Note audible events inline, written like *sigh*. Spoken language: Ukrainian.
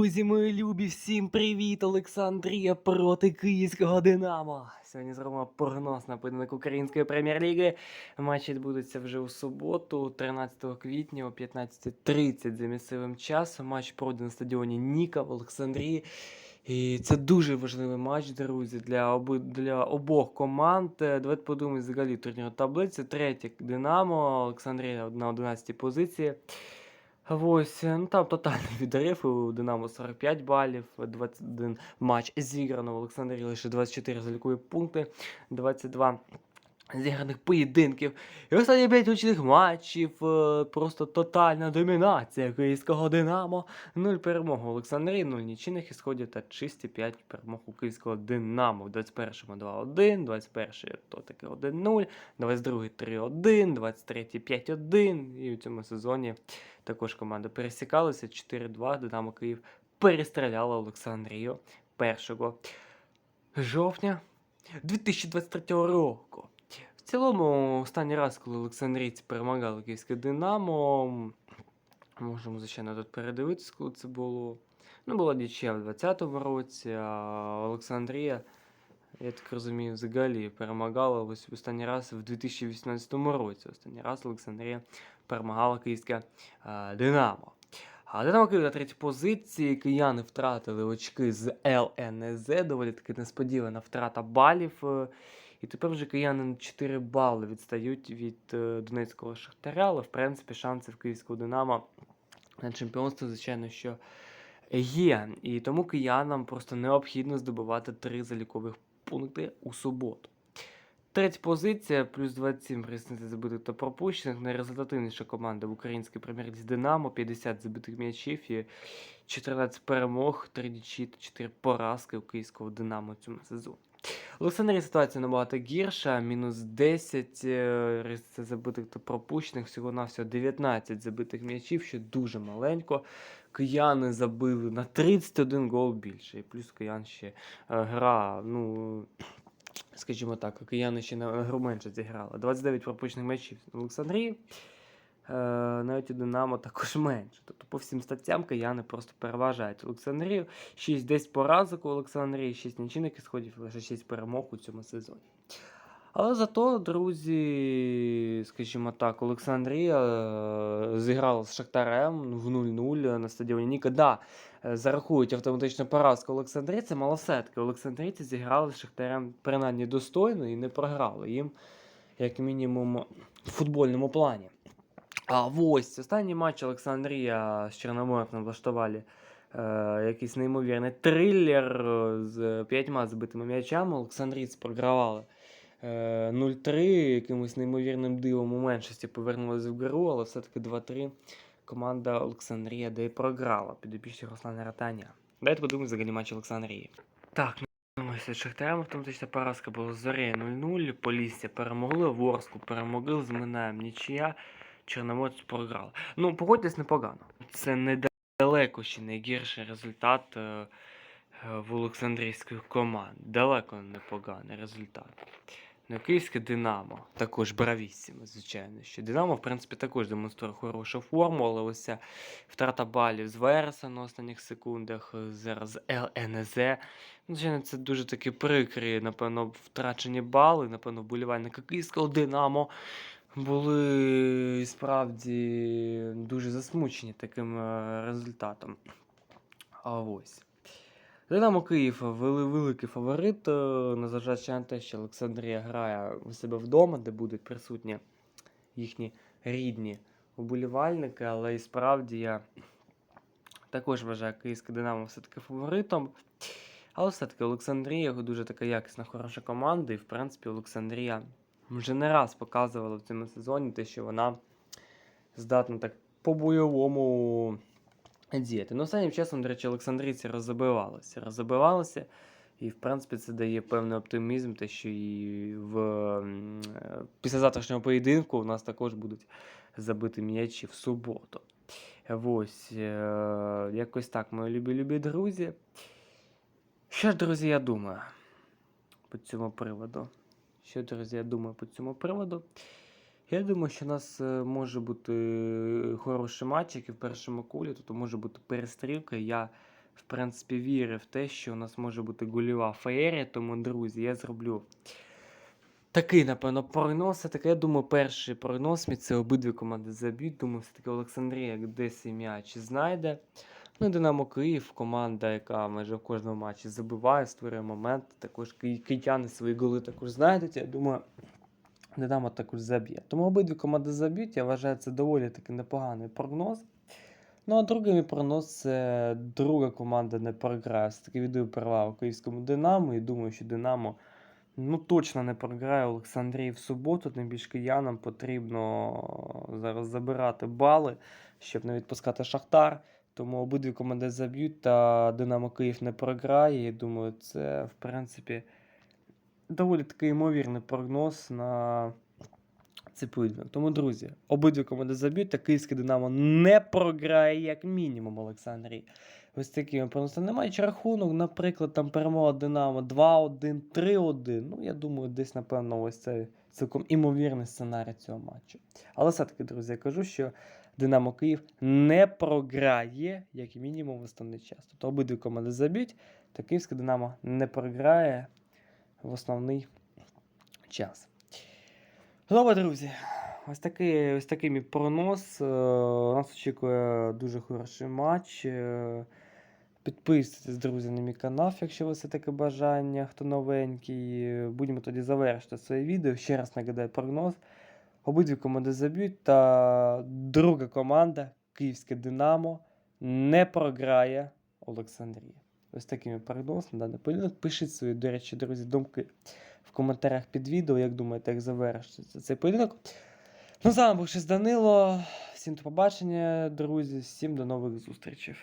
Друзі, мої любі, всім привіт! Олександрія проти київського Динамо. Сьогодні зробимо прогноз на поєдинок Української прем'єр-ліги. Матч відбудеться вже у суботу, 13 квітня о 15.30 за місцевим часом. Матч пройде на стадіоні Ніка в Олександрії. І це дуже важливий матч, друзі, для, оби, для обох команд. Давайте подумаємо взагалі турнірну таблицю. Третє Динамо, Олександрія на 11 позиції. Ось, е, ну там тотальний відрив, у Динамо 45 балів, 21 матч зіграно, в Олександрі лише 24 залікові пункти, 22 зіграних поєдинків. І останні 5 учних матчів, е, просто тотальна домінація київського Динамо. 0 перемог у Олександрії, 0 нічийних ісходів та чисті 5 перемог у київського Динамо. В 21-му 2-1, 21-й то таки 1-0, 22-й 3-1, 23-й 5-1. І у цьому сезоні також команди пересікалися 4-2. Динамо Київ перестріляла Олександрію 1 жовтня 2023 року. Цілому, останній раз, коли Олександрійці перемагали київське Динамо, можемо, звичайно, тут передивитися, коли це було. Ну, була нічия в 2020 році, а Олександрія, я так розумію, взагалі перемагала ось останній раз в 2018 році. Останній раз Олександрія перемагала київське е, Динамо. А Динамо Київ на третій позиції. Кияни втратили очки з ЛНЗ. Доволі таки несподівана втрата балів. І тепер вже кияни на 4 бали відстають від е, Донецького Шахтаря, але в принципі шанси в київського Динамо на чемпіонство, звичайно, що є. І тому киянам просто необхідно здобувати 3 залікових пункти у суботу. Третя позиція, плюс 27 різниці забитих та пропущених. Найрезультативніша команда в українській прем'єр-лізі Динамо, 50 забитих м'ячів і 14 перемог, 3 нічі та 4 поразки у київського Динамо цьому сезоні. В Олександрії ситуація набагато гірша, мінус 10 е, різниця забитих та пропущених, всього-навсього 19 забитих м'ячів, що дуже маленько. Кияни забили на 31 гол більше. І плюс киян ще е, гра, ну, скажімо так, кияни ще на гру менше зіграли. 29 пропущених м'ячів Олександрії. Е, навіть у Динамо також *laughs* менше. Тобто по всім статтям кияни просто переважають Олександрію. 6-10 поразок у Олександрії, 6 нічийних ісходів, лише 6 перемог у цьому сезоні. Але зато, друзі, скажімо так, Олександрія е, зіграла з Шахтарем в 0-0 на стадіоні Ніка. Да, е, зарахують автоматичну поразку Олександрії, це малосетки. Олександрійці зіграли з Шахтарем принаймні достойно і не програли їм, як мінімум, в футбольному плані. А ось останній матч Олександрія з Чорноморком влаштували е, якийсь неймовірний трилер е, з п'ятьма збитими м'ячами. Олександрійці програвали е, 0-3, якимось неймовірним дивом у меншості повернулися в гру, але все-таки 2-3 команда Олександрія де програла підопічні Руслана Ратаня. Давайте подивимось взагалі матч Олександрії. Так, ну Шахтарем автоматична поразка була Зорі 0-0, Полісся перемогли, Ворску перемогли, зминаємо нічия. Чорноморець програв. Ну, погодьтесь непогано. Це недалеко ще найгірший результат е, е, в Олександрійської команди. Далеко непоганий результат. Ну, Київське Динамо також бравіссимо, звичайно. Що Динамо, в принципі, також демонструє хорошу форму, але ось ця втрата балів з Вереса на останніх секундах, е, зараз ЛНЗ. Ну, Звичайно, це дуже такі прикрі, напевно, втрачені бали, напевно, вболівальника Київського Динамо були справді дуже засмучені таким е, результатом. А ось. Динамо Київ вели великий фаворит, е, незважаючи на те, що Олександрія грає у себе вдома, де будуть присутні їхні рідні уболівальники, але і справді я також вважаю київське Динамо все-таки фаворитом. Але все-таки Олександрія дуже така якісна, хороша команда, і в принципі Олександрія вже не раз показувала в цьому сезоні те, що вона здатна так по-бойовому діяти. Ну, останнім часом, до речі, Олександрійці розбивалися. Розбивалися, і, в принципі, це дає певний оптимізм, те, що і в після завтрашнього поєдинку у нас також будуть забиті м'ячі в суботу. Ось, е, якось так, мої любі-любі друзі. Що ж, друзі, я думаю по цьому приводу? Що, друзі, я думаю по цьому приводу? Я думаю, що у нас е, може бути хороший матч, як і в першому колі, тобто може бути перестрілка. Я в принципі, вірив в те, що у нас може бути гольова феєрія. Тому, друзі, я зроблю такий, напевно, прогноз. Все-таки, я думаю, перший прогноз мій це обидві команди заб'ють. Думаю, все-таки Олександрія десь і м'яч знайде. Ну, і Динамо Київ, команда, яка майже в кожному матчі забиває, створює момент. Також ки- свої голи також знайдуть. Я думаю, Динамо також заб'є. Тому обидві команди заб'ють. Я вважаю, це доволі таки непоганий прогноз. Ну, а другий мій прогноз це друга команда не програє. Все-таки віддаю перевагу київському Динамо і думаю, що Динамо ну, точно не програє Олександрії в суботу. Тим більше киянам потрібно зараз забирати бали, щоб не відпускати Шахтар. Тому обидві команди заб'ють, та Динамо Київ не програє. І думаю, це, в принципі, доволі такий ймовірний прогноз на цей поєдинок. Тому, друзі, обидві команди заб'ють, та київське Динамо не програє, як мінімум, Олександрій. Ось такими прогнозами. Немає рахунок, наприклад, там перемога Динамо 2-1, 3-1. Ну, я думаю, десь, напевно, ось це цілком імовірний сценарій цього матчу. Але все-таки, друзі, я кажу, що Динамо Київ не програє, як мінімум, в основний час. Тобто обидві команди заб'ють, та київське Динамо не програє в основний час. Добре, друзі. Ось такий, ось такий мій прогноз. Е, Нас очікує дуже хороший матч. Підписуйтесь, друзі, на мій канал, якщо у вас є таке бажання, хто новенький. Будемо тоді завершити своє відео. Ще раз нагадаю прогноз. Обидві команди заб'ють, та друга команда, Київське Динамо, не програє Олександрія. Ось такими прогноз на даний поєдинок. Пишіть свої, до речі, друзі, думки в коментарях під відео, як думаєте, як завершиться цей поєдинок. Ну, з вами був ще Данило. Всім до побачення, друзі, всім до нових зустрічей.